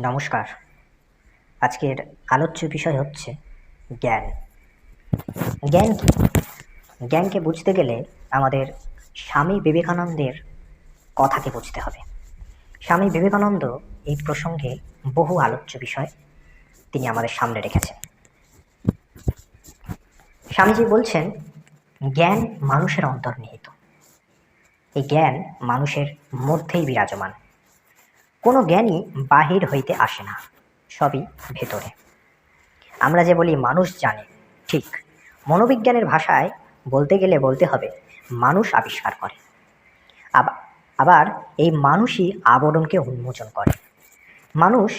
নমস্কার। আজকের আলোচ্য বিষয় হচ্ছে জ্ঞান। জ্ঞান কি? জ্ঞানকে বুঝতে গেলে আমাদের স্বামী বিবেকানন্দের কথাকে বুঝতে হবে। স্বামী বিবেকানন্দ এই প্রসঙ্গে বহু আলোচ্য বিষয় তিনি আমাদের সামনে রেখেছেন। স্বামীজি বলছেন, জ্ঞান মানুষের অন্তর্নিহিত। এই জ্ঞান মানুষের মধ্যেই বিরাজমান। কোনো জ্ঞানই বাহির হইতে আসে না, সবই ভেতরে। আমরা যে বলি মানুষ জানে, ঠিক। মনোবিজ্ঞানের ভাষায় বলতে গেলে বলতে হবে, মানুষ আবিষ্কার করে। আবার এই মানুষই আবরণকে উন্মোচন করে। মানুষ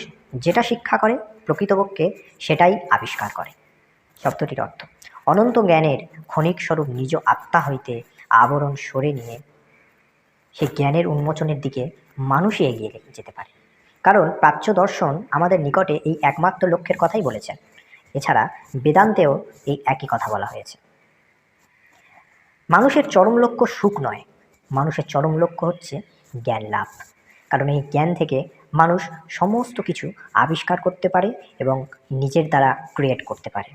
যেটা শিক্ষা করে প্রকৃতপক্ষে সেটাই আবিষ্কার করে। শব্দটির অর্থ, অনন্ত জ্ঞানের ক্ষণিক স্বরূপ নিজ আত্মা হইতে আবরণ সরে নিয়ে সেই জ্ঞানের উন্মোচনের দিকে মানুষই এগিয়ে যেতে পারে। কারণ প্রাচ্য দর্শন আমাদের নিকটে এই একমাত্র লক্ষ্যের কথাই বলেছেন। এছাড়া বেদান্তেও এই একই কথা বলা হয়েছে। মানুষের চরম লক্ষ্য সুখ নয়। মানুষের চরম লক্ষ্য হচ্ছে জ্ঞান লাভ। কারণ এই জ্ঞান থেকে মানুষ সমস্ত কিছু আবিষ্কার করতে পারে এবং নিজের দ্বারা ক্রিয়েট করতে পারে।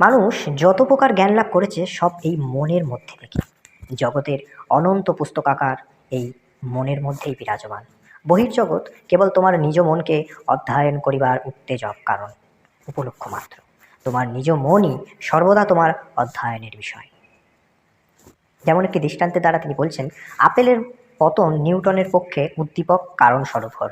মানুষ যত প্রকার জ্ঞান লাভ করেছে সব এই মনের মধ্যে থেকে। জগতের অনন্ত পুস্তকাকার এই মনের মধ্যেই বিরাজমান। বহির্জগৎ কেবল তোমার নিজ মনকে অধ্যয়ন করিবার উত্তেজক কারণ, উপলক্ষ মাত্র। তোমার নিজ মনই সর্বদা তোমার অধ্যয়নের বিষয়। যেমন একটি দৃষ্টান্তের দ্বারা তিনি বলছেন, আপেলের পতন নিউটনের পক্ষে উদ্দীপক কারণ স্বরূপ হল।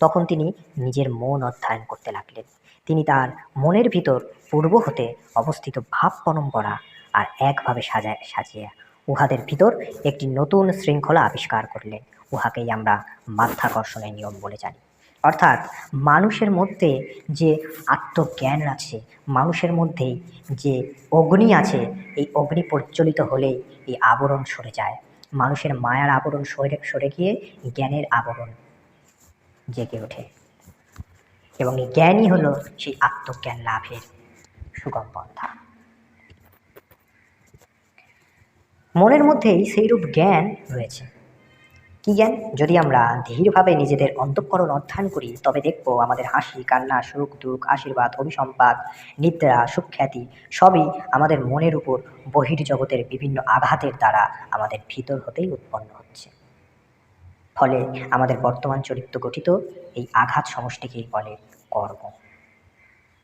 তখন তিনি নিজের মন অধ্যয়ন করতে লাগলেন। তিনি তার মনের ভিতর পূর্ব হতে অবস্থিত ভাব পরম্পরা আর একভাবে সাজায় সাজিয়ে উহাদের ভিতর একটি নতুন শৃঙ্খলা আবিষ্কার করলেন। উহাকেই আমরা মাধ্যাকর্ষণের নিয়ম বলে জানি। অর্থাৎ মানুষের মধ্যে যে আত্মজ্ঞান আছে, মানুষের মধ্যেই যে অগ্নি আছে, এই অগ্নি প্রজ্বলিত হলেই এই আবরণ সরে যায়। মানুষের মায়ার আবরণ সরে সরে গিয়ে জ্ঞানের আবরণ জেগে ওঠে। এবং এই জ্ঞানই হলো সেই আত্মজ্ঞান লাভের সুগম পন্থা। মনের মধ্যেই সেইরূপ জ্ঞান রয়েছে। কি জ্ঞান? যদি আমরা ধীরভাবে নিজেদের অন্তঃকরণ অধ্যয়ন করি, তবে দেখব আমাদের হাসি, কান্না, সুখ, দুঃখ, আশীর্বাদ, অভিসম্পাদ, নিদ্রা, সুখ্যাতি সবই আমাদের মনের উপর বহির্জগতের বিভিন্ন আঘাতের দ্বারা আমাদের ভিতর হতেই উৎপন্ন হচ্ছে। ফলে আমাদের বর্তমান চরিত্র গঠিত এই আঘাত সমষ্টিকেই বলে কর্ম।